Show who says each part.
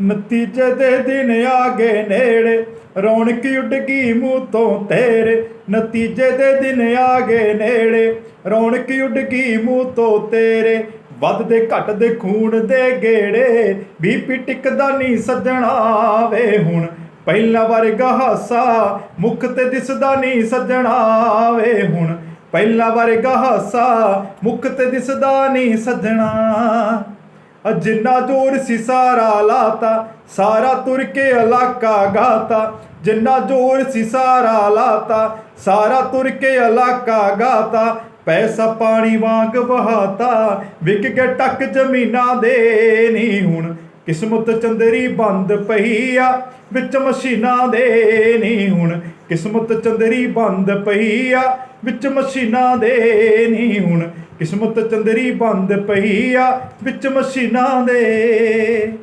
Speaker 1: ਨਤੀਜੇ ਦੇ ਦਿਨ ਆ ਗਏ ਨੇੜੇ, ਰੌਣਕ ਉੱਡ ਗਈ ਮੂੰਹ ਤੋਂ ਤੇਰੇ। ਨਤੀਜੇ ਦੇ ਦਿਨ ਆ ਗਏ ਨੇੜੇ, ਰੌਣਕ ਉੱਡ ਗਈ ਮੂੰਹ ਤੋਂ ਤੇਰੇ। ਵੱਧਦੇ ਘਟਦੇ ਖੂਨ ਦੇ ਗੇੜੇ, ਬੀਪੀ ਟਿਕਦਾ ਨਹੀਂ ਸੱਜਣਾ ਵੇ ਹੁਣ। ਪਹਿਲਾ ਵਰਗਾ ਹਾਸਾ ਮੁਖ ਤੇ ਦਿਸਦਾ ਨਹੀਂ ਸੱਜਣਾ ਵੇ ਹੁਣ। ਪਹਿਲਾ ਵਰਗਾ ਹਾਸਾ ਮੁਖ ਤੇ ਦਿਸਦਾ ਨਹੀਂ ਸੱਜਣਾ। ਜਿੰਨਾ ਜ਼ੋਰ ਸੀ ਸਾਰਾ ਲਾਤਾ, ਸਾਰਾ ਤੁਰ ਕੇ ਇਲਾਕਾ ਗਾਤਾ। ਜਿੰਨਾ ਜ਼ੋਰ ਸੀ ਸਾਰਾ ਲਾਤਾ, ਸਾਰਾ ਤੁਰ ਕੇ ਇਲਾਕਾ ਗਾਤਾ। ਪੈਸਾ ਪਾਣੀ ਵਾਂਗ ਵਹਾਤਾ, ਵਿਕ ਕੇ ਟੱਕ ਜ਼ਮੀਨਾਂ ਦੇ ਨਹੀਂ ਹੁਣ। ਕਿਸਮਤ ਚੰਦਰੀ ਬੰਦ ਪਈ ਆ, ਵਿੱਚ ਮਸ਼ੀਨਾਂ ਦੇ ਨਹੀਂ ਹੁਣ। ਕਿਸਮਤ ਚੰਦਰੀ ਬੰਦ ਪਈ ਆ, ਵਿੱਚ ਮਸ਼ੀਨਾਂ ਦੇ ਨਹੀਂ ਹੁਣ। ਕਿਸਮਤ ਚੰਦਰੀ ਬੰਦ ਪਈ ਆ ਵਿੱਚ ਮਸ਼ੀਨਾਂ ਦੇ।